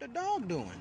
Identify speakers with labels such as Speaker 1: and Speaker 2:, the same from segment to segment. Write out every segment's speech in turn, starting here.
Speaker 1: the dog doing?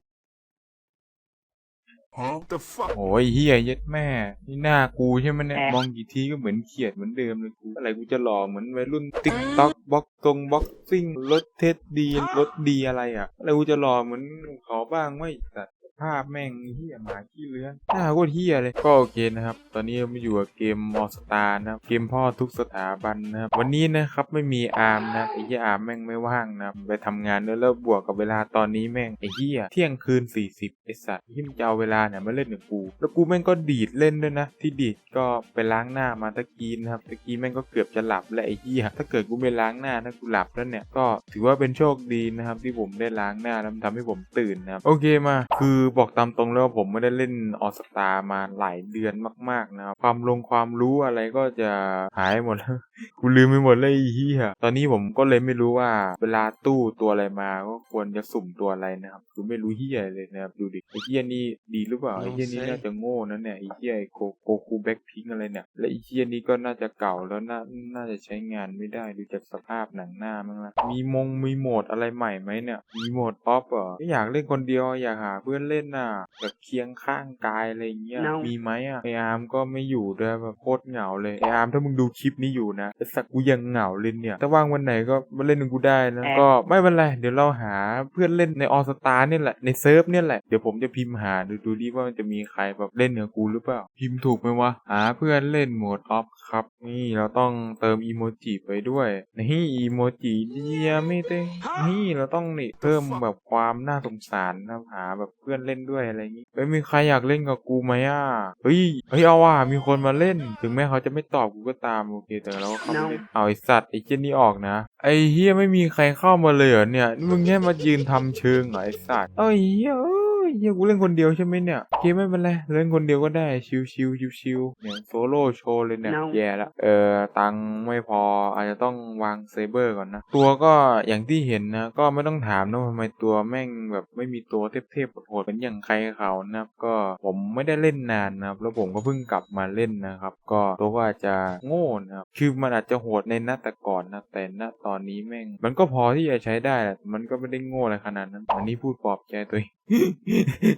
Speaker 2: Huh? The fuck?
Speaker 3: โอ้ยเฮียเย็ดแม่ นี่หน้ากูใช่ไหมเนี่ย มองกี่ทีก็เหมือนเขียดเหมือนเดิมเลยกู อะไรกูจะหล่อเหมือนวัยรุ่นติ๊กต็อกบ็อกตรงบ็อกซิ่งรถเทสดีรถดีอะไรอะ อะไรกูจะหล่อเหมือนเขาบ้างไม่แต่ ภาพแม่งเฮียหมาขี้เลื้อนหน้าโคตรเฮียเลยก็โอเคนะครับ ตอนนี้มาอยู่กับเกมมอสตาร์นะครับเกมพ่อทุกสถาบันนะครับวันนี้นะครับไม่มีอาร์มนะไอ้เฮียอาร์มแม่งไม่ว่างนะไปทำงานด้วยแล้วบวกกับเวลาตอนนี้แม่งไอ้เฮียเที่ยงคืน 40ไอ้สัตว์ที่มึงจะเอาเวลาเนี่ยมาเล่นกับกู แล้วกูแม่งก็ดีดเล่นด้วยนะ ที่ดีดก็ไปล้างหน้ามาตะกี้นะครับตะกี้แม่งก็เกือบจะหลับแล้วไอ้เหี้ยถ้าเกิดกูไม่ล้างหน้าถ้ากูหลับแล้วเนี่ยก็ถือว่าเป็นโชคดีนะครับที่ผมได้ล้างหน้าแล้วทำให้ผมตื่นนะครับโอเคมาคือบอกตามตรงแล้วว่าผมไม่ได้เล่นออสตามาหลายเดือนมากๆนะครับความลงความรู้อะไรก็จะหายหมดแล้วกูลืมไปหมดเลยไอ้เหี้ยตอนนี้ผมก็เลยไม่รู้ว่าเวลาตู้ตัวอะไรมาก็ควรจะสุ่มตัวอะไรนะครับคือไม่รู้เหี้ยเลยนะครับดูดิไอ้เหี้ยนี่ดีหรือเปล่าไอ้เหี้ยนี่น่าจะโง่นะเนี่ยไอ้เหี้ยไอ้โกโกคูแบ็คพิงอะไรเนี่ยและไอ้เหี้ยนี่ก็น่าจะเก่าแล้วน่าน่าจะใช้งานไม่ได้ดูจากสภาพหนังหน้ามั้งละมีมงมีโหมดอะไรใหม่ไหมเนี่ยมีโหมดออฟเหรอไม่อยากเล่นคนเดียวอยากหาเพื่อนเล่นน่ะ แบบเคียงข้างกายอะไรเงี้ย
Speaker 4: No
Speaker 3: มีไหมอะไออาร์มก็ไม่อยู่ด้วยแบบโคตรเหงาเลยไออาร์มถ้ามึงดูคลิปนี้อยู่นะไอ้สักกูยังเหงาเลยเนี่ยถ้าว่างวันไหนก็มาเล่นกับกูได้นะ
Speaker 4: แอะ
Speaker 3: ก็ไม่เป็นไรเดี๋ยวเราหาเพื่อนเล่นในออสตาเนี่ยแหละในเซิร์ฟเนี่ยแหละเดี๋ยวผมจะพิมพ์หาดูดูดิว่ามันจะมีใครแบบเล่นกับกูหรือเปล่า พิมพ์ถูกไหมวะหาเพื่อนเล่นโหมดออฟครับ นี่เราต้องเติมอีโมจิไปด้วยนี่อีโมจิเดียไม่เต้งนี่เราต้องนี่เพิ่มแบบความน่าสงสารนะหาแบบเพื่อนเล่นด้วยอะไรอย่างงี้ไม่มีใครอยากเล่นกับกูไหมอะเฮ้ยเฮ้ยเอาว่ะมีคนมาเล่น ถึงแม้เขาจะไม่ตอบกูก็ตามโอเคแต่เราก็เข้ามาเล่นเอาไอสัตว์ไอเจนนี่ออกนะ ไอเฮียไม่มีใครเข้ามาเลยเหรอเนี่ยนี่มึงแค่มายืนทำเชิงเหรอไอสัตว์เอ้ยเหี้ยเอ้ ยเฮียกูเล่นคนเดียวใช่ไหมเนี่ยโอเคไม่เป็นไรเล่นคนเดียวก็ได้ชิวชิวชิวชิวๆเนี่ยโซโล่โชว์เลยเนี่ย
Speaker 4: No
Speaker 3: แย่ละเออตังค์ไม่พออาจจะต้องวางเซเบอร์ก่อนนะ ตัวก็อย่างที่เห็นนะ ก็ไม่ต้องถามนะว่าทำไมตัวแม่งแบบไม่มีตัวเทพๆโหดๆเหมือนอย่างใครเขานะครับก็ผมไม่ได้เล่นนานนะครับแล้วผมก็เพิ่งกลับมาเล่นนะครับ ก็ตัวก็อาจจะโง่นะครับ คือมันอาจจะโหดในนัดแต่ก่อนนะแต่ณตอนนี้แม่ง มันก็พอที่จะใช้ได้แหละมันก็ไม่ได้โง่อะไรขนาดนั้นอันนี้พูดปลอบใจตัวเอง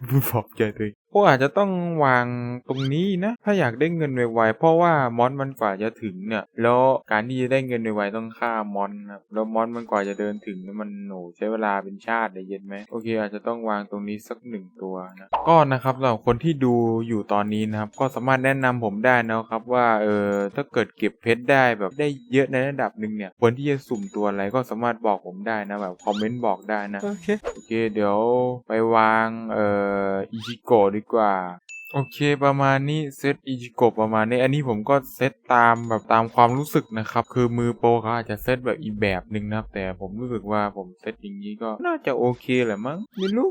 Speaker 3: พูดปลอบใจตัวเอง พวกอาจจะต้องวางตรงนี้นะ ถ้าอยากได้เงินไวๆเพราะว่ามอนมันกว่าจะถึงเนี่ย แล้วการที่จะได้เงินไวๆต้องฆ่ามอนนะครับแล้วมอนมันกว่าจะเดินถึงเนี่ยมันโหใช้เวลาเป็นชาติเลยเย็นไหมโอเค อาจจะต้องวางตรงนี้สักหนึ่งตัวนะก็นะครับสำหรับคนที่ดูอยู่ตอนนี้นะครับ ก็สามารถแนะนำผมได้นะครับว่าเออถ้าเกิดเก็บเพชรได้แบบได้เยอะในระดับหนึ่งเนี่ยควรที่จะสุ่มตัวอะไรก็สามารถบอกผมได้นะแบบคอมเมนต์บอกได้นะ
Speaker 4: โอเค
Speaker 3: โอเค เดี๋ยวไปวางเอ่ออิจิโกะดีกว่า โอเคประมาณนี้เซตอิจิโกะประมาณนี้ อันนี้ผมก็เซตตามแบบตามความรู้สึกนะครับ คือมือโปรเขาอาจจะเซตแบบอีแบบหนึ่งนะครับ แต่ผมรู้สึกว่าผมเซตอย่างนี้ก็น่าจะโอเคแหละมั้งไม่รู้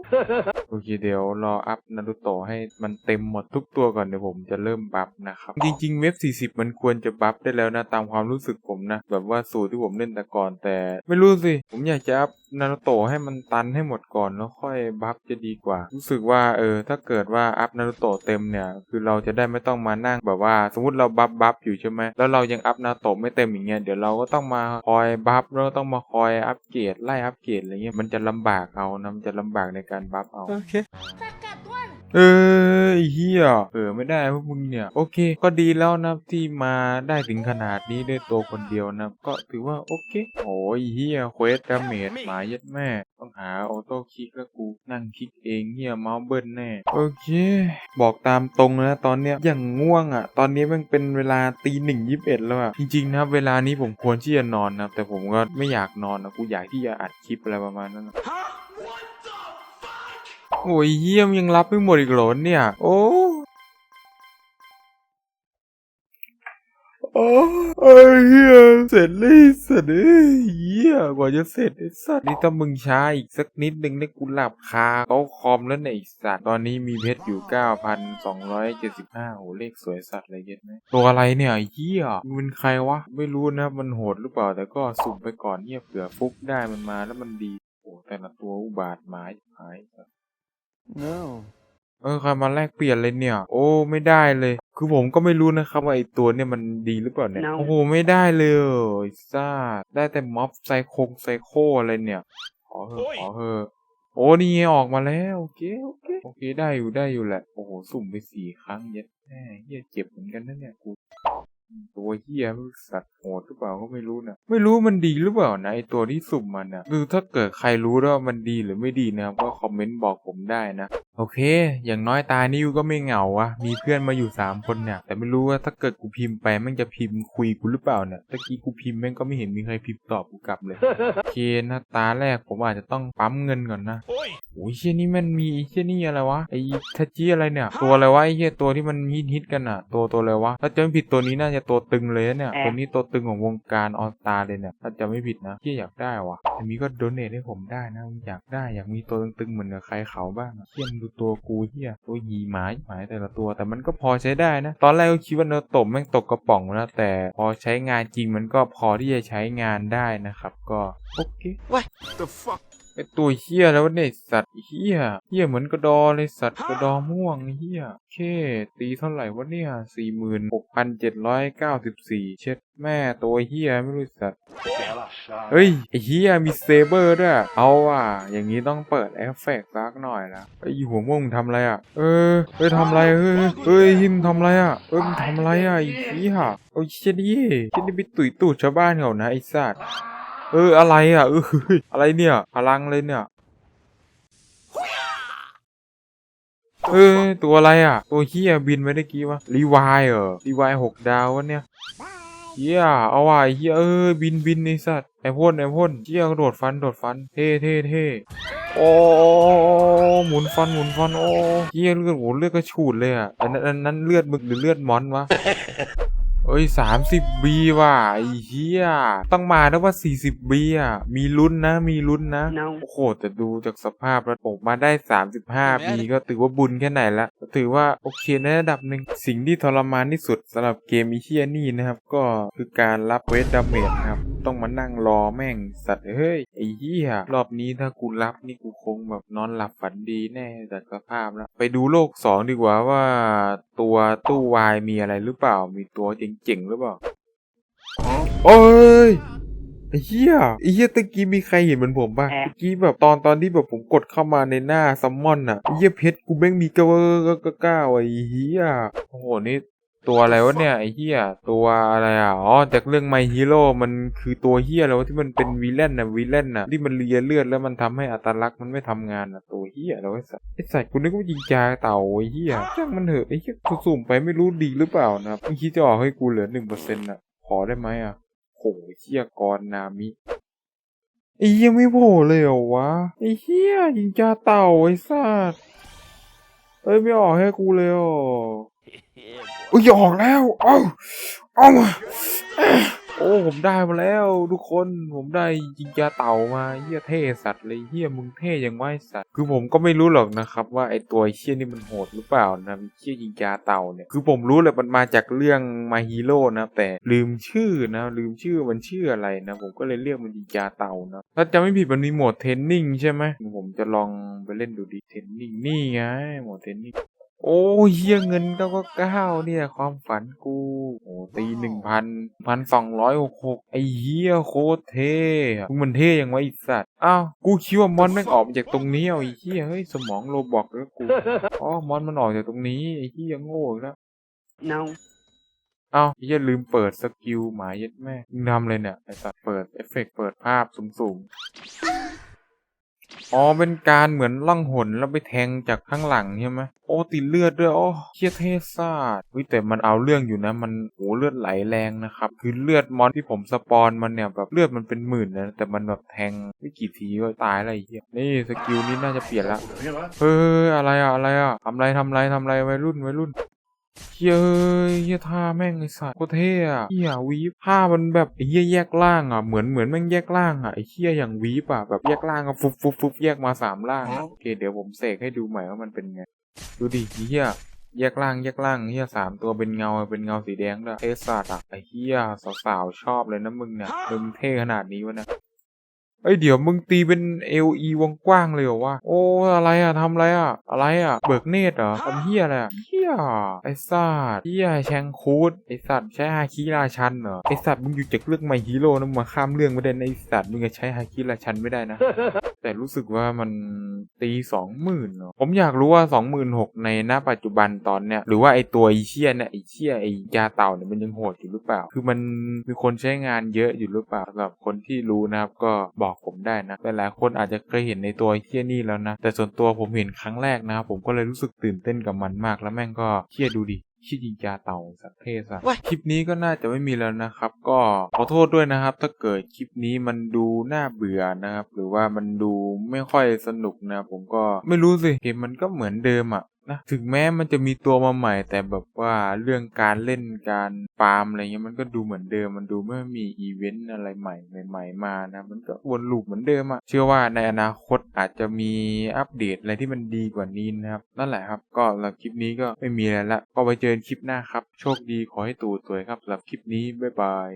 Speaker 3: โอเคเดี๋ยวรออัพนารูโตะให้มันเต็มหมดทุกตัวก่อนเดี๋ยวผมจะเริ่มบัฟนะครับ จริงๆ เว็บ 40 มันควรจะบัฟได้แล้วนะ ตามความรู้สึกผมนะ แบบว่าสูตรที่ผมเล่นแต่ก่อนแต่ ไม่รู้สิ ผมอยากจะอัพ นารูโตะให้มันตันให้หมดก่อนแล้วค่อยบัฟจะดีกว่า รู้สึกว่าเออถ้าเกิดว่าอัพนารูโตะเต็มเนี่ย คือเราจะได้ไม่ต้องมานั่งแบบว่า สมมติเราบัฟบัฟอยู่ใช่ไหมแล้วเรายังอัพนารูโตะไม่เต็มอย่างเงี้ยเดี๋ยวเราก็ต้องมาคอยบัฟแล้วต้องมาคอยอัปเกรดไล่อัปเกรดอะไรเงี้ยมันจะลำบากเอานะมันจะลำบากในการบัฟเอา
Speaker 4: โอเค
Speaker 3: เออเฮียเออไม่ได้พวกมึงเนี่ย โอเค ก็ดีแล้วนะที่มาได้ถึงขนาดนี้ด้วยตัวคนเดียวนะ ก็ถือว่าโอเค โอ้ยเฮียเควสดาเมจหมาเย็ดแม่ ต้องหาออโต้คลิกแล้วกูนั่งคลิกเองเฮียเมาส์เบิ้ลแน่ โอเค บอกตามตรงนะตอนเนี้ยอย่างง่วงอะ ตอนนี้มันเป็นเวลาตีหนึ่งยิบเอ็ดแล้วอะ จริงๆนะเวลานี้ผมควรที่จะนอนนะแต่ผมก็ไม่อยากนอนนะกูอยากที่จะอัดคลิปอะไรประมาณนั้นนะ โอ้ยเยี่ยมยังรับไม่หมดอีกเหรอเนี่ย โอ้โอ้ไอ้เหี้ยเสร็จเลยสัตว์เอ้ยเหี้ยกว่าจะเสร็จไอ้สัตว์นี่ถ้ามึงช้าอีกสักนิดนึงเนี่ยกูหลับคาโต๊ะคอมแล้วเนี่ยไอ้สัตว์ตอนนี้มีเพชรอยู่ 9,275โหเลขสวยสัตว์เลยเย็นไหมตัวอะไรเนี่ยเหี้ยมันเป็นใครวะ ไม่รู้นะมันโหดหรือเปล่า แต่ก็สุ่มไปก่อนเนี่ยเผื่อฟุกได้มันมาแล้วมันดีโอ้แต่ละตัวอุบาทหมายหายสัตว์
Speaker 4: no
Speaker 3: เออใครมาแลกเปลี่ยนเลยเนี่ย โอ้ไม่ได้เลย คือผมก็ไม่รู้นะครับว่าไอตัวเนี่ยมันดีหรือเปล่าเนี่ย
Speaker 4: No
Speaker 3: โอ้โหไม่ได้เลยไอ้ซ่าได้แต่ม็อบไซโคงไซโคอะไรเนี่ยขอเถอะขอเถอะโอ้นี่ไงออกมาแล้วโอเคโอเคโอเคได้อยู่ได้อยู่แหละ โอ้โหสุ่มไปสี่ครั้งเย็ดแม่เฮียเจ็บเหมือนกันนะเนี่ยกู ตัวเฮียสัตว์โหดหรือเปล่าก็ไม่รู้นะไม่รู้มันดีหรือเปล่านะไอตัวที่สุ่มมันนะคือถ้าเกิดใครรู้ว่ามันดีหรือไม่ดีนะครับก็คอมเมนต์บอกผมได้นะ โอเค อย่างน้อยตานี่ก็ไม่เหงาวะมีเพื่อนมาอยู่สามคนเนี่ย แต่ไม่รู้ว่าถ้าเกิดกูพิมพ์ไปแม่งจะพิมพ์คุยกูหรือเปล่าเนี่ย ตะกี้กูพิมพ์แม่งก็ไม่เห็นมีใครพิมพ์ตอบกูกลับเลย โอเคนะตาแรกผมอาจจะต้องปั๊มเงินก่อนนะ โอ้ยเชี่ยนี่มันมีไอ้เชี่ยนี่อะไรวะ ไอ้ทัจิอะไรเนี่ย ตัวอะไรวะไอ้เชี่ยตัวที่มันฮิตฮิตๆกันอะตัวตัวอะไรวะ ถ้าจะไม่ผิดตัวนี้น่าจะตัวตึงเลยนะเนี่ย ตัวนี้ตัวตึงของวงการออสตาเลยเนี่ย ถ้าจะไม่ผิดนะเชี่ยอยากได้วะอันนี้ก็โดเนทให้ผมได้นะ อยากได้อยากมีตัวตึงๆเหมือนกับใครเขาบ้างอะเชี่ยมงดูตัวกูเชี่ยตัวหยีหมาหมายแต่ละตัว แต่มันก็พอใช้ได้นะ ตอนแรกก็คิดว่าเนื้อตบแม่งตกกระป๋องนะแต่พอใช้งานจริงมันก็พอที่จะใช้งานได้นะครับ ก็โอเค
Speaker 1: the fuck?
Speaker 3: ไอตัวเฮียแล้วเนี่ยสัตว์เฮียเฮียเหมือนกระดอเลยสัตว์กระดอม่วงเฮียเค ตีเท่าไหร่วะเนี่ยสี่หมื่นหกพันเจ็ดร้อยเก้าสิบสี่เช็ดแม่ตัวเฮียไม่รู้สัตว์เฮ้ยไอเฮียมีเซเบอร์ด้วยเอาว่ะ อย่างนี้ต้องเปิดเอฟเฟกต์สักหน่อยละไอหัวม่วงทำอะไรอะ เออเฮ้ยทำอะไรเฮ้ยเฮ้ยหิมทำอะไรอะเอ้ยมึงทำอะไรอะไอเฮียโอ้ยเชี่ยดิเชี่ยดิไปตุยตูดชาวบ้านเขานะไอสัตว์ เอออะไรอะเอออะไรเนี่ยพลังเลยเนี่ยเออตัวอะไรอะ ตัวเฮียบินไปได้กี้วะรีวายเหรอรีวายหกดาววะเนี่ยเฮียเอาว่ะไอ้เฮียเออบินบินไอสัตว์ไอพ่นไอพ่นเฮียโดดฟันโดดฟันเท่เท่เท่โอ้หมุนฟันหมุนฟันโอ้เฮียเลือดโหเลือดกระฉูดเลยอะนั้นอันนั้นเลือดมึกหรือเลือดมอนวะ เอ้ยสามสิบบีว่ะไอ้เหี้ยต้องมาแล้วว่าสี่สิบบีอะมีลุ้นนะ มีลุ้นนะ
Speaker 2: No.
Speaker 3: โอ้โหแต่ดูจากสภาพแล้วผมมาได้สามสิบห้าปีก็ถือว่าบุญแค่ไหนละก็ถือว่าโอเคในระดับหนึ่งสิ่งที่ทรมานที่สุดสำหรับเกมอีเชียนี่นะครับ ก็คือการรับเวทดาเมจนะครับ ต้องมานั่งรอแม่งสัตว์เฮ้ยไอ้เหี้ยรอบนี้ถ้ากูรับนี่กูคงแบบนอนหลับฝันดีแน่จากสภาพแล้วไปดูโลกสองดีกว่าว่า ตัวตู้วายมีอะไรหรือเปล่า มีตัวเจ๋งๆหรือเปล่าโอ้ยไอ้เหี้ยไอ้เหี้ยตะกี้มีใครเห็นเหมือนผมป่ะ
Speaker 2: แอะ
Speaker 3: ตะกี้แบบตอนตอนที่แบบผมกดเข้ามาในหน้าซัมมอนอะไอ้เหี้ยเพชรกูแม่งมีกระเวอร์ก็ก็ก้าวไอ้เหี้ยโอ้โหนี่ ตัวอะไรวะเนี่ยไอ้เหี้ยตัวอะไรอะอ๋อจากเรื่องไมฮีโร่มันคือตัวเหี้ยแล้วที่มันเป็นวีแลนน่ะวีแลนน่ะที่มันเลียเลือดแล้วมันทำให้อัตลักษณ์มันไม่ทำงานอะตัวเหี้ยแล้วไอ้สัสไอ้สัสกูนึกว่ายิงจาเต่าไอ้เหี้ยช่างมันเถอะไอ้เหี้ยกูสุ่มไปไม่รู้ดีหรือเปล่านะมึงคิดจะออกให้กูเหลือหนึ่งเปอร์เซ็นต์อะขอได้ไหมอะโหเหี้ยกรนามิไอ้เหี้ยไม่โผล่เลยเหรอวะไอ้เหี้ยยิงจาเต่าไอ้สัสเอ้ยไม่ออกให้กูเลยเหรอ อุ้ยออกแล้วเอ้าเอามาโอ้ผมได้มาแล้ว ทุกคนผมได้ยิงจาเต่ามาเหี้ยเท่สัตว์เลยเหี้ยมึงเท่ยังไงสัตว์คือผมก็ไม่รู้หรอกนะครับ ว่าไอตัวเหี้ยนี่มันโหดหรือเปล่านะเหี้ยยิงจาเต่าเนี่ยคือผมรู้แหละมันมาจากเรื่องมาฮีโร่นะแต่ลืมชื่อนะ ลืมชื่อมันชื่ออะไรนะ ผมก็เลยเรียกมันยิงจาเต่านะถ้าจะไม่ผิดมันมีโหมดเทนนิ่งใช่ไหมผมจะลองไปเล่นดูดิเทนนิ่งนี่ไงโหมดเทนนิ่ง อ้ยเฮียเงินเก้าก็เก้าเนี่ย ความฝันกู โอ้ตีหนึ่งพันพันสองร้อยหกหกไอ้เฮียโคตรเท่อะมึงมันเท่ยังไงไอ้สัตว์ อ้าว กูคิดว่ามอนแม่งออกมาจากตรงนี้เอาไอ้เฮียเฮ้ยสมองโรบอกแล้วกู อ๋อ มอนมันออกจากตรงนี้ไอ้เฮียโง่อีกแล้ว
Speaker 2: No.
Speaker 3: เอ้าไอ้เฮียลืมเปิดสกิลหมาเย็ดแม่มึงทำเลยเนี่ยไอ้สัตว์เปิดเอฟเฟกต์เปิดภาพสูงๆ อ๋อ เป็นการเหมือนล่องหนแล้วไปแทงจากข้างหลังใช่ไหมโอ้ติดเลือดด้วยโอ้เชียเทศาดวิแต่มันเอาเรื่องอยู่นะ มันโอ้เลือดไหลแรงนะครับ คือเลือดมอนที่ผมสปอนมันเนี่ยแบบเลือดมันเป็นหมื่นนะ แต่มันแบบแทงไม่กี่ทีก็ตายอะไรเหี้ยนี่สกิลนี้น่าจะเปลี่ยนละเฮ้ยอะไรอะอะไรอะทำไรทำไรทำไรวัยรุ่นวัยรุ่น เฮ้ยเฮียท่าแม่งไอ้สัตว์โคตรเท่อะเฮียวีฟท่ามันแบบไอ้เฮียแยกล่างอะเหมือนเหมือนแม่งแยกล่างอะไอ้เฮียอย่างวีฟอะแบบแยกล่างก็ฟุบฟุบฟุบแยกมาสามล่างอะโอเคเดี๋ยวผมเสกให้ดูใหม่ว่ามันเป็นไง ดูดิไอ้เฮียแยกล่างแยกล่างเฮียสามตัวเป็นเงาเป็นเงาสีแดงด้วยเทสัตว์อะไอ้เฮียสาวๆชอบเลยนะมึงเนี่ยมึงเท่ขนาดนี้วะเนะ เอ้ยเดี๋ยวมึงตีเป็น LE วงกว้างเลยเหรอวะ โอ้ อะไรอะทำอะไรอะอะไรอะเบิกเนตรเหรอทำเฮียอะไรอะเฮียไอสัตว์เฮียแชงคูดไอสัตว์ใช้ฮาคิราชันเหรอไอสัตว์มึงอยู่จากเรื่องไมฮีโร่นะมึงมาข้ามเรื่องไม่ได้นะไอสัตว์มึงจะใช้ฮาคิราชันไม่ได้นะ แต่รู้สึกว่ามันตีสองหมื่นเนาะผมอยากรู้ว่าสองหมื่นหกในณปัจจุบันตอนเนี้ยหรือว่าไอตัวไอเชี่ยเนี่ยไอเชี่ยไอยาเต่าเนี่ยมันยังโหดอยู่หรือเปล่า คือมันมีคนใช้งานเยอะอยู่หรือเปล่าสำหรับคนที่รู้นะครับก็บอกผมได้นะแต่หลายคนอาจจะเคยเห็นในตัวไอเชี่ยนี่แล้วนะแต่ส่วนตัวผมเห็นครั้งแรกนะครับผมก็เลยรู้สึกตื่นเต้นกับมันมากแล้วแม่งก็เชี่ยดูดิ ชิจิงจาเต่าสัตว์เทศอะ
Speaker 1: ว้าย
Speaker 3: คลิปนี้ก็น่าจะไม่มีแล้วนะครับ ก็ขอโทษด้วยนะครับ ถ้าเกิดคลิปนี้มันดูน่าเบื่อนะครับ หรือว่ามันดูไม่ค่อยสนุกนะครับผมก็ไม่รู้สิเกมมันก็เหมือนเดิมอะ นะ ถึงแม้มันจะมีตัวมาใหม่ แต่แบบว่าเรื่องการเล่นการฟาร์มอะไรเงี้ยมันก็ดูเหมือนเดิมมันดูไม่มีอีเวนต์อะไรใหม่ใหม่ๆมานะมันก็วนลูปเหมือนเดิมอะเชื่อว่าในอนาคตอาจจะมีอัปเดตอะไรที่มันดีกว่านี้นะครับ นั่นแหละครับ ก็สำหรับคลิปนี้ก็ไม่มีอะไรละก็ไปเจอคลิปหน้าครับ โชคดีขอให้ตู่ตัวยครับสำหรับคลิปนี้บ๊ายบาย